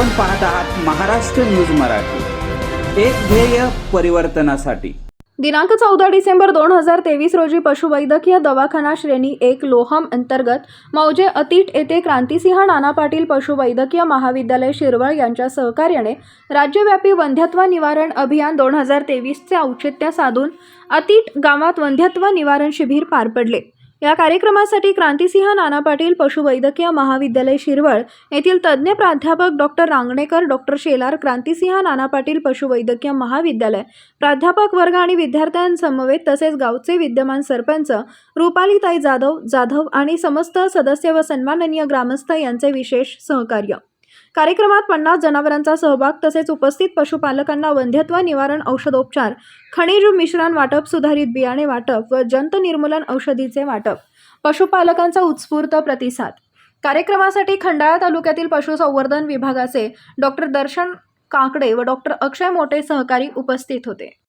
आपण पाहत आहात महाराष्ट्र न्यूज मराठी. एक ध्येय परिवर्तनासाठी. दिनांक चौदा डिसेंबर दोन हजार तेवीस रोजी पशुवैद्यकीय दवाखाना श्रेणी एक लोहम अंतर्गत मौजे अतीट येथे क्रांतिसिंह नाना पाटील पशुवैद्यकीय महाविद्यालय शिरवळ यांच्या सहकार्याने राज्यव्यापी वंध्यत्व निवारण अभियान दोन हजार तेवीसचे औचित्य साधून अतीट गावात वंध्यत्व निवारण शिबिर पार पडले. या कार्यक्रमासाठी क्रांतिसिंह नाना पाटील पशुवैद्यकीय महाविद्यालय शिरवळ येथील तज्ज्ञ प्राध्यापक डॉक्टर रांगणेकर डॉक्टर शेलार क्रांतिसिंह नाना पाटील पशुवैद्यकीय महाविद्यालय प्राध्यापक वर्ग आणि विद्यार्थ्यांसमवेत तसेच गावचे विद्यमान सरपंच रुपालीताई जाधव जाधव आणि समस्त सदस्य व सन्माननीय ग्रामस्थ यांचे विशेष सहकार्य. कार्यक्रमात पन्नास जनावरांचा सहभाग तसेच उपस्थित पशुपालकांना वंध्यत्व निवारण औषधोपचार खनिज मिश्रण वाटप सुधारित बियाणे वाटप व जंत निर्मूलन औषधीचे वाटप. पशुपालकांचा उत्स्फूर्त प्रतिसाद. कार्यक्रमासाठी खंडाळा तालुक्यातील पशुसंवर्धन विभागाचे डॉक्टर दर्शन काकडे व डॉक्टर अक्षय मोठे सहकारी उपस्थित होते.